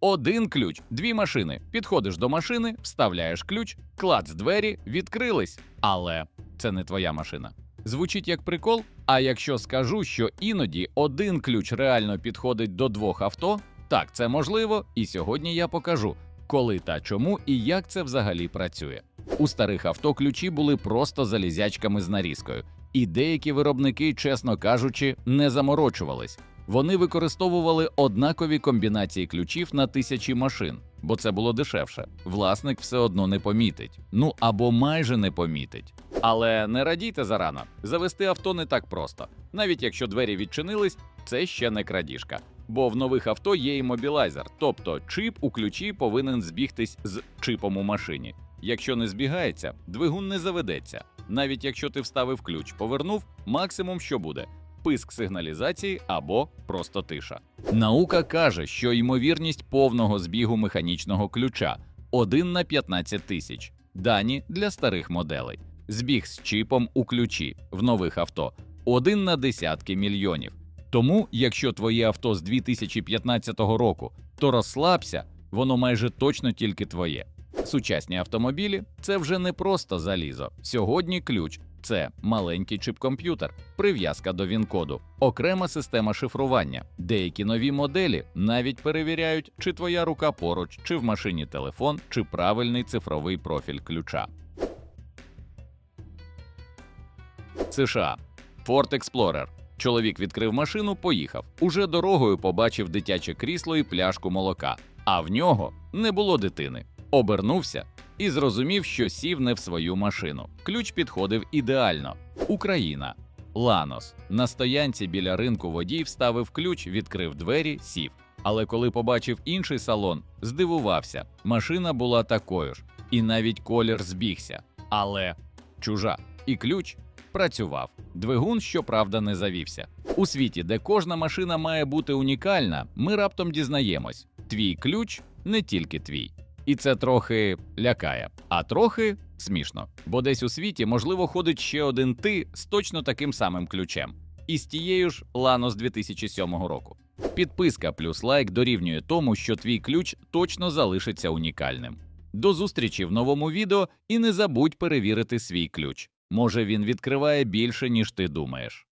Один ключ, дві машини. Підходиш до машини, вставляєш ключ, клац двері, відкрились. Але це не твоя машина. Звучить як прикол. А якщо скажу, що іноді один ключ реально підходить до двох авто, так це можливо, і сьогодні я покажу, коли та чому і як це взагалі працює. У старих авто ключі були просто залізячками з нарізкою, і деякі виробники, чесно кажучи, не заморочувались. Вони використовували однакові комбінації ключів на тисячі машин, бо це було дешевше. Власник все одно не помітить, ну або майже не помітить. Але не радійте зарано. Завести авто не так просто. Навіть якщо двері відчинились, це ще не крадіжка. Бо в нових авто є іммобілайзер, тобто чип у ключі повинен збігтись з чипом у машині. Якщо не збігається, двигун не заведеться. Навіть якщо ти вставив ключ, повернув, максимум що буде писк сигналізації або просто тиша. Наука каже, що ймовірність повного збігу механічного ключа 1 на 15 тисяч. Дані для старих моделей. Збіг з чіпом у ключі в нових авто 1 на десятки мільйонів. Тому, якщо твоє авто з 2015 року, то розслабся, воно майже точно тільки твоє. Сучасні автомобілі це вже не просто залізо. Сьогодні ключ це маленький чип-комп'ютер, прив'язка до він-коду, окрема система шифрування. Деякі нові моделі навіть перевіряють, чи твоя рука поруч, чи в машині телефон, чи правильний цифровий профіль ключа. США Ford Explorer. Чоловік відкрив машину, поїхав. Уже дорогою побачив дитяче крісло і пляшку молока, а в нього не було дитини. Обернувся і зрозумів, що сів не в свою машину. Ключ підходив ідеально. Україна. Ланос. На стоянці біля ринку водій вставив ключ, відкрив двері, сів. Але коли побачив інший салон, здивувався. Машина була такою ж, і навіть колір збігся. Але чужа. І ключ працював. Двигун, щоправда, не завівся. У світі, де кожна машина має бути унікальна, ми раптом дізнаємось: твій ключ не тільки твій. І це трохи лякає, а трохи смішно. Бо десь у світі, можливо, ходить ще один ти з точно таким самим ключем. І з тією ж Лано з 2007 року. Підписка плюс лайк дорівнює тому, що твій ключ точно залишиться унікальним. До зустрічі в новому відео і не забудь перевірити свій ключ. Може він відкриває більше, ніж ти думаєш.